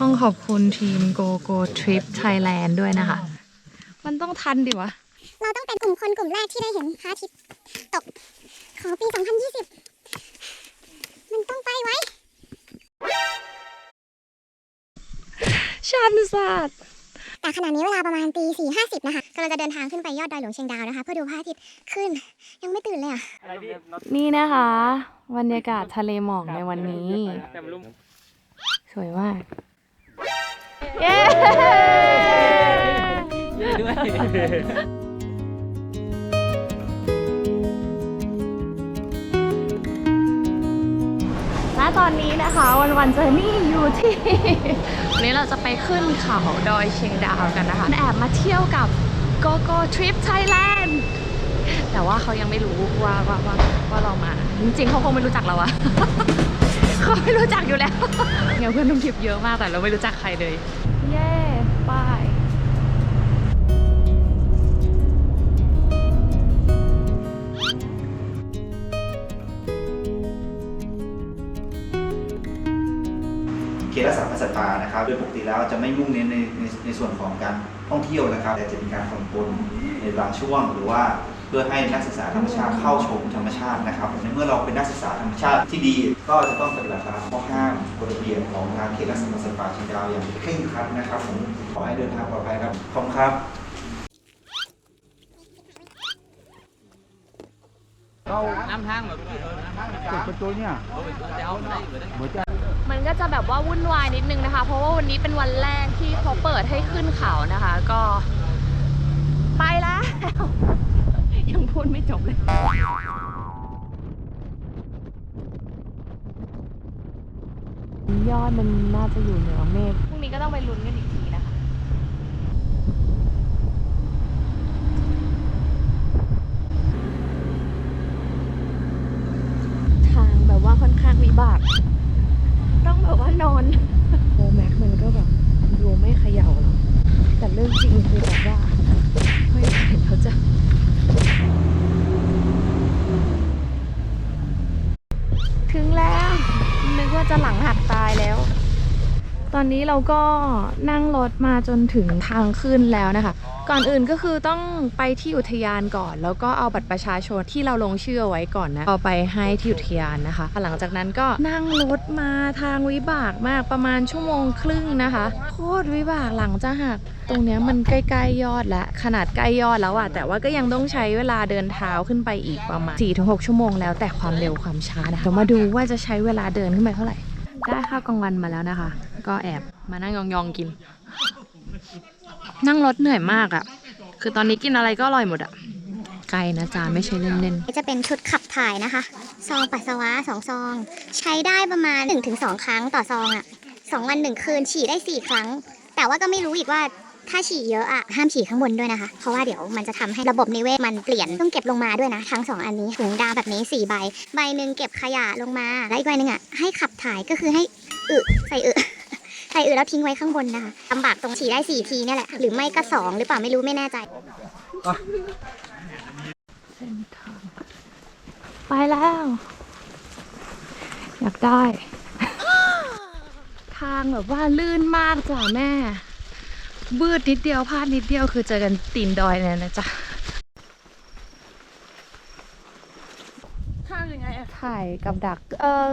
ต้องขอบคุณทีม Go Go Trip Thailand ด้วยนะคะ มันต้องทันดิวะ เราต้องเป็นกลุ่มคนกลุ่มแรกที่ได้เห็นพระอาทิตย์ตก ขอปี 2020 มันต้องไปไว้ ชันสัตว์แต่ขณะนี้เวลาประมาณตีสี่ห้าสิบนะคะกำลังจะเดินทางขึ้นไปยอดดอยหลวงเชียงดาวนะคะ เพื่อดูพระอาทิตย์ขึ้น ยังไม่ตื่นเลยอะ นี่นะคะบรรยากาศทะเลหมอกในวันนี้ สวยมาก เย้และตอนนี้นะคะวันวันเจอนี่อยู่ที่ วันนี้เราจะไปขึ้นเขาดอยเชียงดาวกันนะคะแอบมาเที่ยวกับ Go Go Trip Thailand แต่ว่าเขายังไม่รู้ว่าว่าว่าว่าเรามา จริงๆเขาคงไม่รู้จักเราอะ เขาไม่รู้จักอยู่แล้วเนี่ยเพื่อนร่วมทริปเยอะมากแต่เราไม่รู้จักใครเลย เย้บายเขตรักษาพันธุ์สัตว์ป่านะครับ โดยปกติแล้วจะไม่มุ่งเน้นในในในส่วนของการท่องเที่ยวนะครับ แต่จะเป็นการผ่อนปลนในบางช่วงหรือว่า เพื่อให้นักศึกษาธรรมชาติเข้าชมธรรมชาตินะครับในเมื่อเราเป็นนักศึกษาธรรมชาติที่ดีก็จะต้องปฏิบัติตามข้อห้ามกฎระเบียบของทางเขตรักษาพันธุ์สัตว์ป่าเชียงดาวอย่างเคร่งครัดนะครับผมขอให้เดินทางปลอดภัยครับขอบคุณครับน้ำทางแบบนี้เออน้ำทางจุดประตูเนี่ยเดี๋ยวได้อยู่ได้มันก็จะแบบว่าวุ่นวายนิดนึงนะคะ เพราะว่าวันนี้เป็นวันแรกที่เขาเปิดให้ขึ้นเขานะคะ ก็ไปแล้ว ยังพูดไม่จบเลยยอดมันน่าจะอยู่เหนือเมฆพรุ่งนี้ก็ต้องไปลุ้นกันอีกทีนะคะ ทางแบบว่าค่อนข้างวิบาก ต้องแบบว่านอนโมแม็กมันก็แบบดูไม่เขย่าหรอกแต่เรื่องจริงคือแบบว่าไม่ไหวเขาจะ ถึงแล้ว นึกว่าจะหลังหักตายแล้ว ตอนนี้ เราก็นั่งรถมาจนถึงทางขึ้นแล้วนะคะ ก่อนอื่นก็คือต้องไปที่อุทยานก่อน แล้วก็เอาบัตรประชาชนที่เราลงชื่อไว้ก่อนนะเอาไปให้ที่อุทยานนะคะ หลังจากนั้นก็นั่งรถมาทางวิบากมากประมาณชั่วโมงครึ่งนะคะ โคตรวิบากหลังจะหักตรงเนี้ยมันใกล้ๆยอดแล้วขนาดใกล้ยอดแล้วอะแต่ว่าก็ยังต้องใช้เวลาเดินเท้าขึ้นไปอีกประมาณ 4-6 ชั่วโมงแล้วแต่ความเร็วความช้านะเดี๋ยวมาดูว่าจะใช้เวลาเดินขึ้นไปเท่าไหร่ได้ข้าวกลางวันมาแล้วนะคะ ก็แอบมานั่งยองๆกิน นั่งรถเหนื่อยมากอะคือตอนนี้กินอะไรก็อร่อยหมดอะไกลนะจ๊ะไม่ใช่เล่นจะเป็นชุดขับถ่ายนะคะ ซองปัสสาวะสองซอง ใช้ได้ประมาณ 1-2 ครั้งต่อซองอะ่ะสองวันหนึ่งคืนฉี่ได้ 4 ครั้ง แต่ว่าก็ไม่รู้อีกว่าถ้าฉี่เยอะอะห้ามฉี่ข้างบนด้วยนะคะ เพราะว่าเดี๋ยวมันจะทำให้ระบบนิเวศมันเปลี่ยนต้องเก็บลงมาด้วยนะ ทั้งสองอันนี้ถุงดาแบบนี้ 4 ใบ ใบหนึ่งเก็บขยะลงมา และอีกใบหนึ่งอะให้ขับถ่ายก็คือให้อึใส่อึ ใส่อึแล้วทิ้งไว้ข้างบนนะคะลำบากตรงฉี่ได้สี่ทีเนี่ยแหละ หรือไม่ก็สองหรือเปล่าไม่รู้ไม่แน่ใจๆเส้นทางไปแล้ว อยากได้ ทางแบบว่าลื่นมากจ้ะแม่ บืดนิดเดียวพลาดนิดเดียวคือเจอกันตีนดอยเนี่ยนะจ๊ะ ถ่ายกับดัก เออ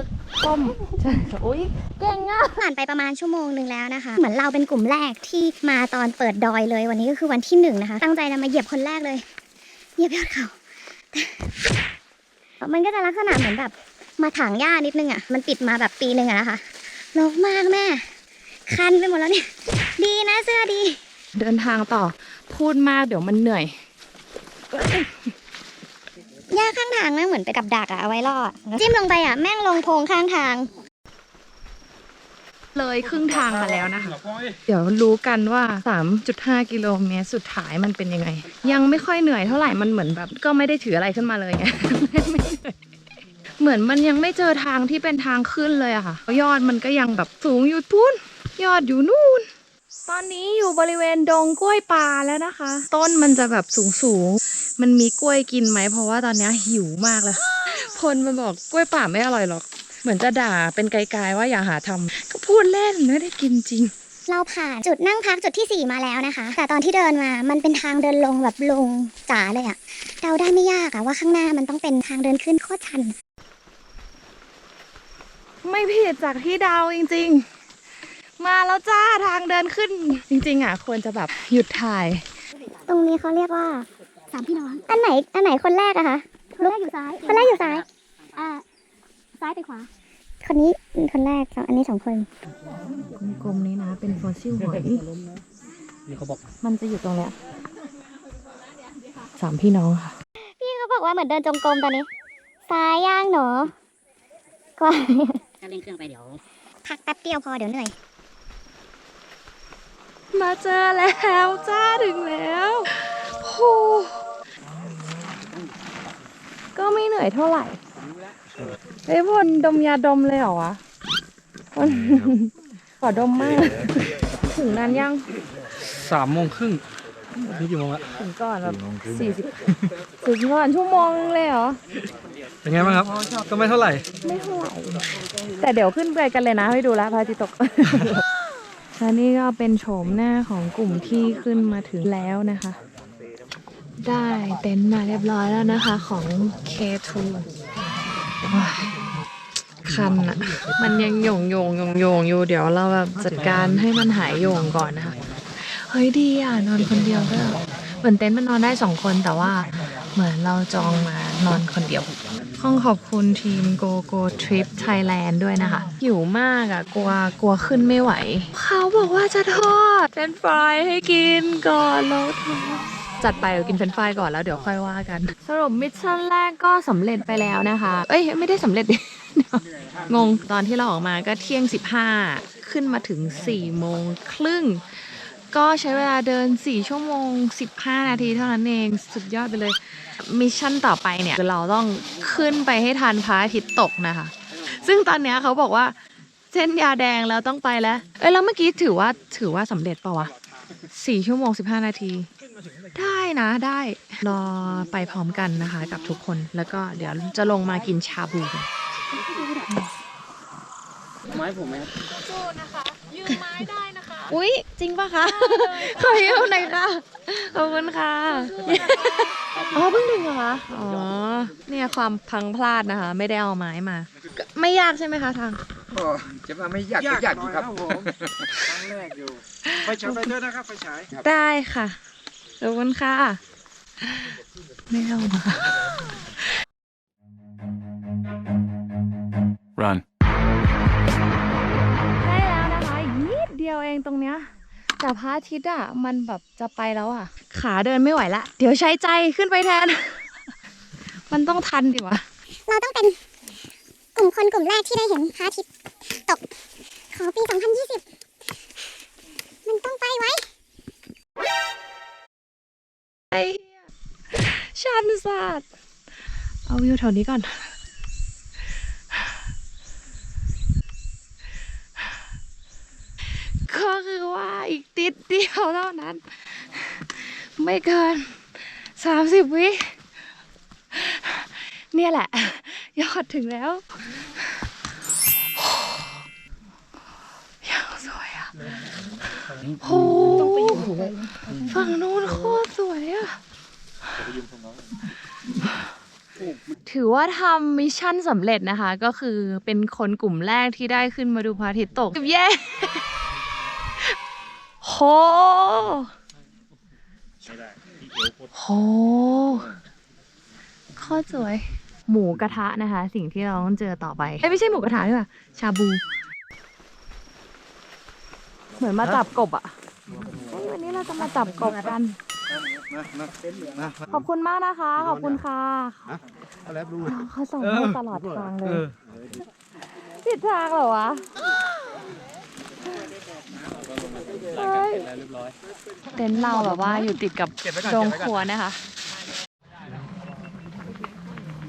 ต้มใช่อุ้ยเก่งอะผ่านไปประมาณชั่วโมงหนึ่งแล้วนะคะ เหมือนเราเป็นกลุ่มแรกที่มาตอนเปิดดอยเลย วันนี้ก็คือวันที่หนึ่งนะคะ ตั้งใจจะมาเหยียบคนแรกเลย เหยียบยอดเขาแต่มันก็จะลักษณะเหมือนแบบ มาถางหญ้านิดนึงอะ มันปิดมาแบบปีหนึ่งอะนะคะรกมากแม่ คันไปหมดแล้วเนี่ย ดีนะเสื้อดี เดินทางต่อ พูดมากเดี๋ยวมันเหนื่อย หญ้าข้างทางแม่งเหมือนไปนกับดักอะเอาไว้รอดจิ้มลงไปอะแม่งลงโพรงข้างทาง เลยครึ่งทางมาแล้วนะคะ เดี๋ยวรู้กันว่า 3.5 กิโลเมตรสุดท้ายมันเป็นยังไง ยังไม่ค่อยเหนื่อยเท่าไหร่มันเหมือนแบบ ก็ไม่ได้ถืออะไรขึ้นมาเลยไง ไม่เหนื่อยเหมือนมันยังไม่เจอทางที่เป็นทางขึ้นเลยอะค่ะ ยอดมันก็ยังแบบสูงอยู่ทุนยอดอยู่นู่น ตอนนี้อยู่บริเวณดงกล้วยปลาแล้วนะคะ ต้นมันจะแบบสูงสูงๆ มันมีกล้วยกินไหมเพราะว่าตอนนี้หิวมากเลยคนมันบอกกล้วยป่าไม่อร่อยหรอก เหมือนจะด่าเป็นไกลๆว่าอย่าหาทำก็พูดเล่นไม่ได้กินจริง เราผ่านจุดนั่งพักจุดที่ 4 มาแล้วนะคะ แต่ตอนที่เดินมามันเป็นทางเดินลงแบบลงจ๋าเลยอะเดาได้ไม่ยากอะว่าข้างหน้ามันต้องเป็นทางเดินขึ้นโคตรชัน ไม่ผิดจากที่เดาวจริง ๆ มาแล้วจ้าทางเดินขึ้น จริง ๆอะควรจะแบบหยุดถ่าย ตรงนี้เขาเรียกว่า สามพี่น้อง อันไหน อันไหนคนแรกอะคะ คนแรกอยู่ซ้ายคนแรกอยู่ซ้าย อ่า ซ้ายไปขวา คนนี้คนแรกสองอันนี้สองคน กลมๆนี้นะ เป็นฟอสซิลหอยนี่เขาบอก มันจะอยู่ตรงเนี้ยสามพี่น้องค่ะ พี่เขาบอกว่าเหมือนเดินจงกรมตอนนี้ ซ้ายย่างหนูกว่าถ้าเร่งเครื่องไปเดี๋ยว พักแป๊บเดียวพอเดี๋ยวเหนื่อย มาเจอแล้วจ้าถึงแล้วโห ก็ไม่เหนื่อยเท่าไหร่เฮ้ยพลดมยาดมเลยเหรอวะพลขอดมมาก ถึงนานยังสามโมงครึ่งนี่กี่โมงละถึงก่อนแบบสี่สิบถึงก่อนชั่วโมงนึงเลยเหรอ เป็นไงบ้างครับ ก็ไม่เท่าไหร่ ไม่เท่าไหร่ แต่เดี๋ยวขึ้นไปกันเลยนะให้ดูแล้วพระอาทิตย์ตกและนี่ก็เป็นโฉมหน้าของกลุ่มที่ขึ้นมาถึงแล้วนะคะ ได้เต็นท์มาเรียบร้อยแล้วนะคะของ K2 คันอะมันยังโยงโยงโยงโยงอยู่เดี๋ยวเราแบบจัดการให้มันหายโยงก่อนนะคะเฮ้ยดีอะนอนคนเดียวก็เหมือนเต็นท์มันนอนได้สองคนแต่ว่าเหมือนเราจองมานอนคนเดียวต้องขอบคุณทีม Go Go Trip Thailand ด้วยนะคะหิวมากอะกลัวกลัวขึ้นไม่ไหว เขาบอกว่าจะทอดเฟรนฟรายให้กินก่อนแล้วทอด จัดไปเดี๋ยวกินเฟรนช์ฟรายก่อนแล้วเดี๋ยวค่อยว่ากัน สรุปมิชชั่นแรกก็สำเร็จไปแล้วนะคะ เอ้ย ไม่ได้สำเร็จดิ งงตอนที่เราออกมาก็เที่ยง 15 ขึ้นมาถึง4โมงครึ่ง ก็ใช้เวลาเดิน 4 ชั่วโมง 15 นาทีเท่านั้นเองสุดยอดไปเลย มิชชั่นต่อไปเนี่ยคือเราต้องขึ้นไปให้ทันพระอาทิตย์ตกนะคะ ซึ่งตอนเนี้ยเขาบอกว่าเส้นยาแดงแล้วต้องไปแล้ว เอ้ยแล้วเมื่อกี้ถือว่าถือว่าสำเร็จเปล่าวะสี่ชั่วโมงสิบห้านาที ได้นะได้รอไปพร้อมกันนะคะ กับทุกคนแล้วก็เดี๋ยวจะลงมากินชาบูกันไม้ผมไหมยืมไม้ได้นะคะ อุ๊ย จริงปะคะขอยืมหน่อยค่ะขอบคุณค่ะอ๋อเพิ่งถึงเหรอคะอ๋อเนี่ยความพลังพลาดนะคะ ไม่ได้เอาไม้มา ไม่ยากใช่ไหมคะทางก็จะมาไม่อยากก็อยากอยู่ครับผมครั้งแรกอยู่ไฟฉายไปด้วยนะครับไฟฉายได้ค่ะ ขอบคุณค่ะ ไม่เอามา Run. ได้แล้วนะคะอีกนิดเดียวเองตรงเนี้ยแต่พระอาทิตย์อะ มันแบบจะไปแล้วอะ ขาเดินไม่ไหวละ เดี๋ยวใช้ใจขึ้นไปแทน มันต้องทันดิวะ เราต้องเป็นกลุ่มคนกลุ่มแรกที่ได้เห็นพระอาทิตย์ตก ของปี 2020 มันต้องไปไว้ ชันสัตว์เอาวิวแถวนี้ก่อน ก็คือว่าอีกติดเดียวเท่านั้น ไม่เกินสามสิบวิ เนี่ยแหละ ยอดถึงแล้วยังสวยอะโหฝั่งนู้นโคตรสวยอะ ถือว่าทำมิชชั่นสำเร็จนะคะ ก็คือเป็นคนกลุ่มแรกที่ได้ขึ้นมาดูพระอาทิตย์ตกเย้โหโหโคตรสวย หมูกระทะนะคะ สิ่งที่เราต้องเจอต่อไปเอ้ยไม่ใช่หมูกระทะนี่หว่าชาบู เหมือนมาจับกบอะวันนี้เราจะมาจับกบกัน ขอบคุณมากนะคะ ขอบคุณค่ะเขาส่งให้ตลอดทางเลยผิดทางเหรอวะเฮ้ยเต็นท์เราแบบว่าอยู่ติดกับโรงครัวนะคะ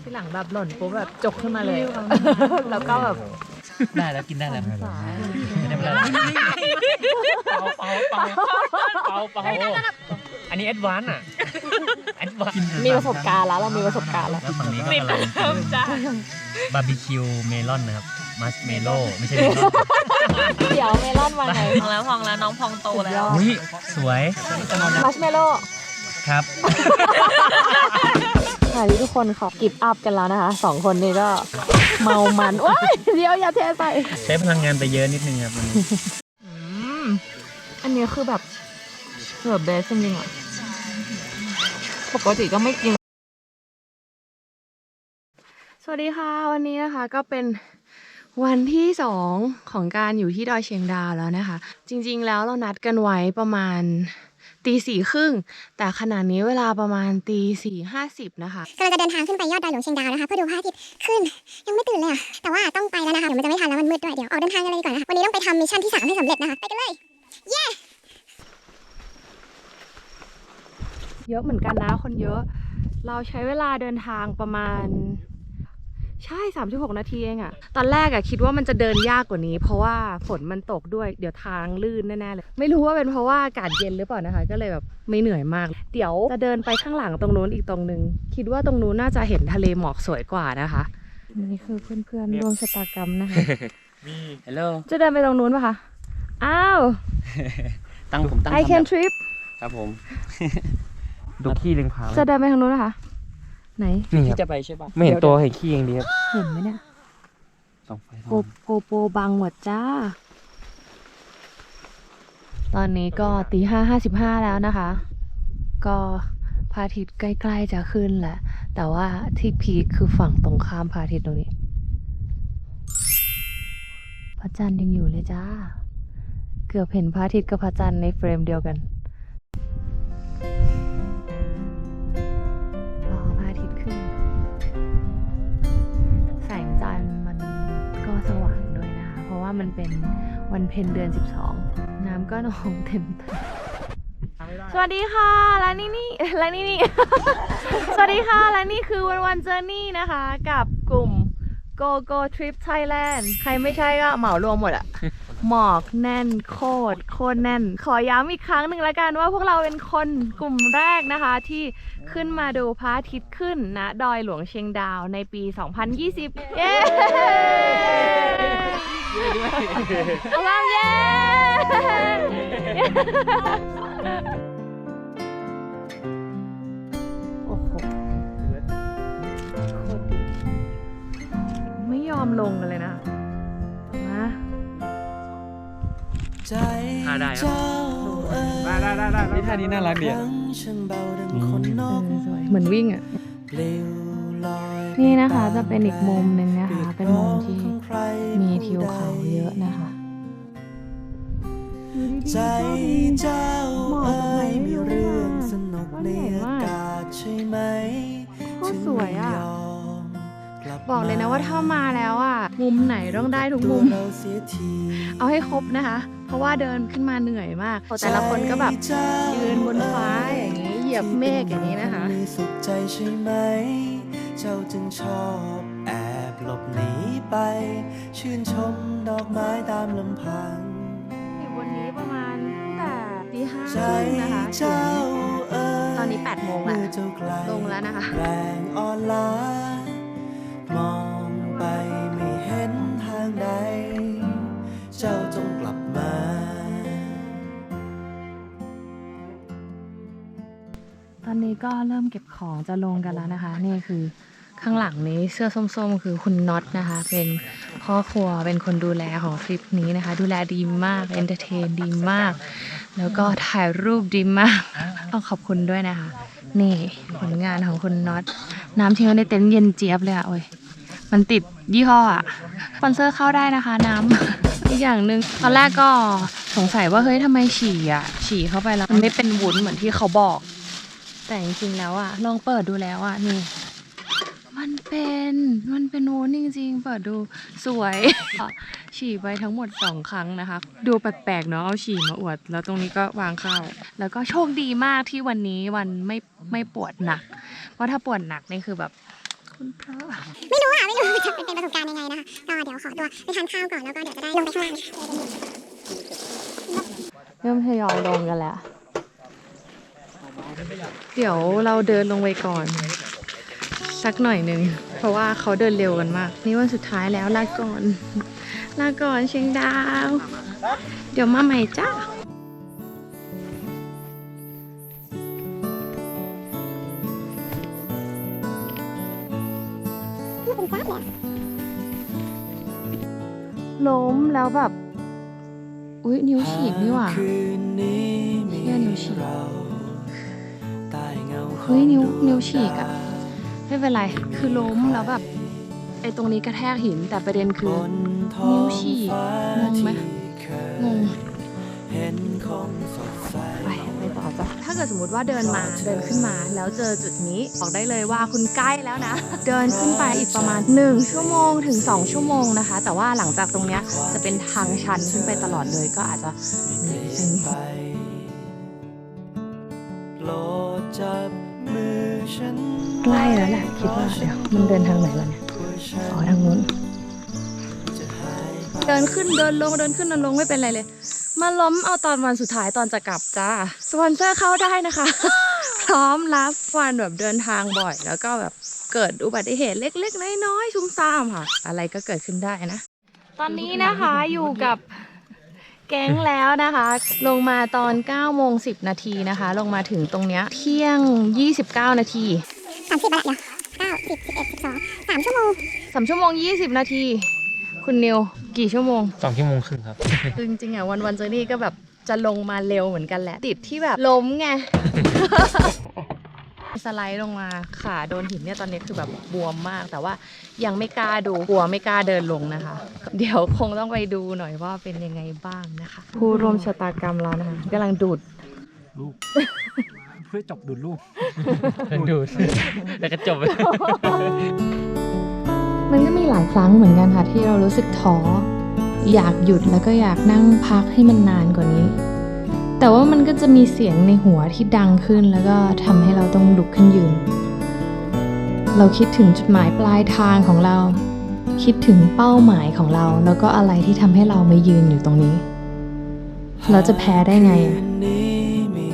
ที่หลังแบบหล่นปุ๊บแบบจกขึ้นมาเลย แล้วก็แบบได้แล้วกินได้แล้วสายไม่ได้ไม่ได้เปล่าเปล่าเปล่าเปล่าเปล่า อันนี้แอดวานซ์อะแอดวานซ์มีประสบการณ์แล้วเรามีประสบการณ์แล้ว แล้วฝั่งนี้ก็กำลังบาร์บีคิวเมลอนนะครับมัชเมโล่ไม่ใช่เมลอนเดี๋ยวเมลอนมาไงพองแล้วพองแล้วน้องพองโตแล้ว อุ้ยสวยมัชเมลโล่ครับ ค่ะที่ทุกคนขอกิฟต์อัพกันแล้วนะคะสองคนนี้ก็เมามันว้ายเดี๋ยวอย่าเทใส่ใช้พลังงานไปเยอะนิดนึงครับวันนี้อันนี้คือแบบเกือบเบสจริงๆอะ ปกติก็ไม่กิน สวัสดีค่ะ วันนี้นะคะก็เป็นวันที่สองของการอยู่ที่ดอยเชียงดาวแล้วนะคะ จริงๆแล้วเรานัดกันไว้ประมาณตีสี่ครึ่งแต่ขณะนี้เวลาประมาณตีสี่ห้าสิบนะคะกำลังจะเดินทางขึ้นไปยอดดอยหลวงเชียงดาวนะคะเพื่อดูพระอาทิตย์ขึ้น ยังไม่ตื่นเลยอะแต่ว่าต้องไปแล้วนะคะเดี๋ยวมันจะไม่ทันแล้วมันมืดด้วยเดี๋ยวออกเดินทางกันเลยดีกว่านะคะวันนี้ต้องไปทำมิชชั่นที่สามให้สำเร็จนะคะไปกันเลย เย อะเหมือนกันนะคนเยอะ เราใช้เวลาเดินทางประมาณ ใช่ 36 นาทีเองอะตอนแรกอะคิดว่ามันจะเดินยากกว่านี้ เพราะว่าฝนมันตกด้วยเดี๋ยวทางลื่นแน่ๆเลย ไม่รู้ว่าเป็นเพราะว่าอากาศเย็นหรือเปล่านะคะ ก็เลยแบบไม่เหนื่อยมาก เดี๋ยวจะเดินไปข้างหลังตรงนู้นอีกตรงนึง คิดว่าตรงนู้นน่าจะเห็นทะเลหมอกสวยกว่านะคะนี่คือเพื่อนๆร่วมชะตากรรมนะคะฮัลโหลจะเดินไปตรงนู้นปะคะ อ้าว ตั้งผมตั้ง I can trip ครับผม ดูขี้ลึงพาจะเดินไปทางนู้นนะคะ ไหนนี่ครับจะไปใช่ปะไม่เห็นตัวเห็นขี้อย่างเดียวเห็นไหมเนี่ยส่องไฟโกโกโปรบังหมดจ้า ตอนนี้ก็ตีห้าห้าสิบห้าแล้วนะคะ ก็พระอาทิตย์ใกล้ๆจะขึ้นแหละ แต่ว่าที่พีคคือฝั่งตรงข้ามพระอาทิตย์ตรงนี้ พระจันทร์ยังอยู่เลยจ้า เกือบเห็นพระอาทิตย์กับพระจันทร์ในเฟรมเดียวกัน มันเป็นวันเพ็ญเดือน 12 น้ำก็นองเต็มตาสวัสดีค่ะ และนี่นี่และนี่นี่ สวัสดีค่ะ และนี่คือวันวันเจอร์นี่นะคะ กับกลุ่ม Go Go Trip Thailand ใครไม่ใช่ก็เหมารวมหมดอะ หมอกแน่นโคตรโคตรแน่น ขอย้ำอีกครั้งหนึ่งละกันว่าพวกเราเป็นคนกลุ่มแรกนะคะ ที่ขึ้นมาดูพระอาทิตย์ขึ้นณดอยหลวงเชียงดาวในปี 2020 เย้ เอาล่ะเย้ โอ้โหโคตรดีไม่ยอมลงกันเลยนะมาท่าได้ครับได้ได้ได้ได้นี่ท่านี้น่ารักดีอะเออสวยเหมือนวิ่งอะ นี่นะคะจะเป็นอีกมุมหนึ่งนะคะ เป็นมุมที่ มีทิวเขาเยอะนะคะ ใจเจ้าเอ้ยมีเรื่องสนุกในอากาศใช่ไหมโคตรสวยอะถึงยอมกลับบอกเลยนะว่าถ้ามาแล้วอะ มุมไหนต้องได้ทุกตัมุวมเราเสียทีเอาให้ครบนะคะ เพราะว่าเดินขึ้นมาเหนื่อยมาก แต่ละคนก็แบบใจเจ้ายืนบนฟ้าอย่างนี้เหยียบเมฆอย่างนี้นะคะมีสุขใจใช่ไหม เจ้าจึงชอบแอบหลบหนี ไป ชื่นชมดอกไม้ตามลำพังอยู่บนนี้ประมาณตั้งแต่ตีห้าใจครึ่งนะคะเจ้าเอ้ยตอนนี้แปดโมงแล้วเมื่อเจ้าไกลลงแล้วนะคะแรงอ่อนล้ามองไปไม่เห็นทางใด เจ้าจงกลับมาตอนนี้ก็เริ่มเก็บของจะลงกันแล้วนะคะ นี่คือ ข้างหลังนี้เสื้อส้มๆ คือคุณน็อตนะคะ เป็นพ่อครัวเป็นคนดูแลของทริปนี้นะคะ ดูแลดีมากเอนเตอร์เทนดีมาก แล้วก็ถ่ายรูปดีมาก ต้องขอบคุณด้วยนะคะ นี่ผลงานของคุณน็อตน้ำทิ้งไว้ในเต็นท์เย็นเจี๊ยบเลยอะโอ้ยมันติดยี่ห้ออะสปอนเซอร์เข้าได้นะคะน้ำอีกอย่างหนึ่งตอนแรกก็สงสัยว่าเฮ้ยทำไมฉี่อะฉี่เข้าไปแล้วมันไม่เป็นวุ้นเหมือนที่เขาบอก แต่จริงๆแล้วอะลองเปิดดูแล้วอะนี่ เป็นมันเป็นวุ้นจริงๆเปิดดูสวย ฉี่ไปทั้งหมดสองครั้งนะคะ ดูแปลกๆเนาะเอาฉี่มาอวด แล้วตรงนี้ก็วางข้าวแล้วก็โชคดีมากที่วันนี้วันไม่ไม่ปวดหนัก เพราะถ้าปวดหนักนี่คือแบบคุณพระไม่รู้อะไม่รู้จะเป็นประสบการณ์ยังไงนะคะก็เดี๋ยวขอตัวไปทานข้าวก่อนแล้วก็เดี๋ยวจะได้ลงไปข้างล่างเริ่มทยอยลงกันแล้ว เดี๋ยวเราเดินลงไปก่อน สักหน่อยหนึ่ง เพราะว่าเขาเดินเร็วกันมาก นี่วันสุดท้ายแล้วลาก่อน ลาก่อนเชียงดาว เดี๋ยวมาใหม่จ้าล้มแล้วแบบ อุ๊ยนิ้วฉีกนี่หว่าคืนนี้มีเชี่ยนิ้วฉีกเราใต้เงาของเฮ้ยนิ้วนิ้วฉีกอะ ไม่เป็นไร คือล้มแล้วแบบไอ้ตรงนี้กระแทกหินแต่ประเด็นคือบนท้อนิ้วงฉีกฟ้างงไหมที่เคยงงเห็นคงสดใสไปไปต่อจ้ะถ้าเกิดสมมติว่าเดินมาเดินขึ้นมาแล้วเจอจุดนี้บอกได้เลยว่าคุณใกล้แล้วนะ เดินขึ้นไปอีกประมาณ 1 ชั่วโมงถึง 2 ชั่วโมงนะคะ แต่ว่าหลังจากตรงเนี้ยจะเป็นทางชันขึ้นไปตลอดเลยก็อาจจะ ใกล้แล้วแหละคิดว่าเดี๋ยวมันเดินทางไหนวะเนี่ยอ๋อทางนู้นจะหายไปเดินขึ้นเดินลงเดินขึ้นเดินลงไม่เป็นไรเลย มาล้มเอาตอนวันสุดท้ายตอนจะกลับจ้าสปอนเซอร์เข้าได้นะคะ พร้อมรับวันแบบเดินทางบ่อย แล้วก็แบบเกิดอุบัติเหตุเล็ก ๆ น้อยๆซุ่มซ่ามค่ะ อะไรก็เกิดขึ้นได้นะ ตอนนี้นะคะอยู่กับ แก๊งแล้วนะคะ ลงมาตอน9โมง10 นาทีนะคะ ลงมาถึงตรงเนี้ยเที่ยง 29 นาทีสามสิบแล้วนะเก้าสิบสิบเอ็ดสิบสองสามชั่วโมงสามชั่วโมง 20 นาที คุณนิวกี่ชั่วโมง สองชั่วโมงครึ่งครับ คือจริงๆอะวันวันเจอนี่ก็แบบจะลงมาเร็วเหมือนกันแหละ ติดที่แบบล้มไง สไลด์ลงมาขาโดนหินเนี่ยตอนนี้คือแบบบวมมาก แต่ว่ายังไม่กล้าดูกลัวไม่กล้าเดินลงนะคะ เดี๋ยวคงต้องไปดูหน่อยว่าเป็นยังไงบ้างนะคะ ผู้ร่วมชะตากรรมเรานะคะกำลังดูดลูกเพื่อจบดูดลูกดูดแล้วก็จบมันก็มีหลายครั้งเหมือนกันค่ะที่เรารู้สึกท้ออยากหยุดแล้วก็อยากนั่งพักให้มันนานกว่านี้ แต่ว่ามันก็จะมีเสียงในหัวที่ดังขึ้นแล้วก็ทำให้เราต้องลุกขึ้นยืน เราคิดถึงจุดหมายปลายทางของเรา คิดถึงเป้าหมายของเรา แล้วก็อะไรที่ทำให้เรามายืนอยู่ตรงนี้ เราจะแพ้ได้ไง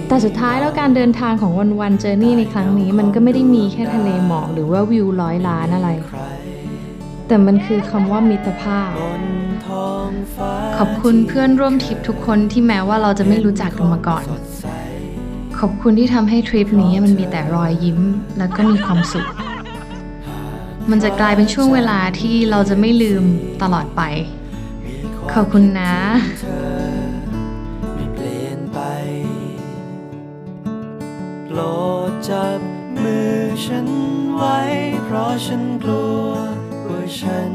แต่สุดท้ายแล้วการเดินทางของวันวันเจอร์นี่ในครั้งนี้ มันก็ไม่ได้มีแค่ทะเลหมอกหรือว่าวิวร้อยล้านอะไร แต่มันคือคำว่ามิตรภาพ ขอบคุณเพื่อนร่วมทริปทุกคนที่แม้ว่าเราจะไม่รู้จักกันมาก่อนสดใสขอบคุณที่ทำให้ทริปนี้มันมีแต่รอยยิ้ม แล้วก็มีความสุข มันจะกลายเป็นช่วงเวลาที่เราจะไม่ลืมตลอดไป ขอบคุณนะเธอไม่เปลี่ยนไปโปรดจับมือฉันไว้ เพราะฉันกลัวว่าฉัน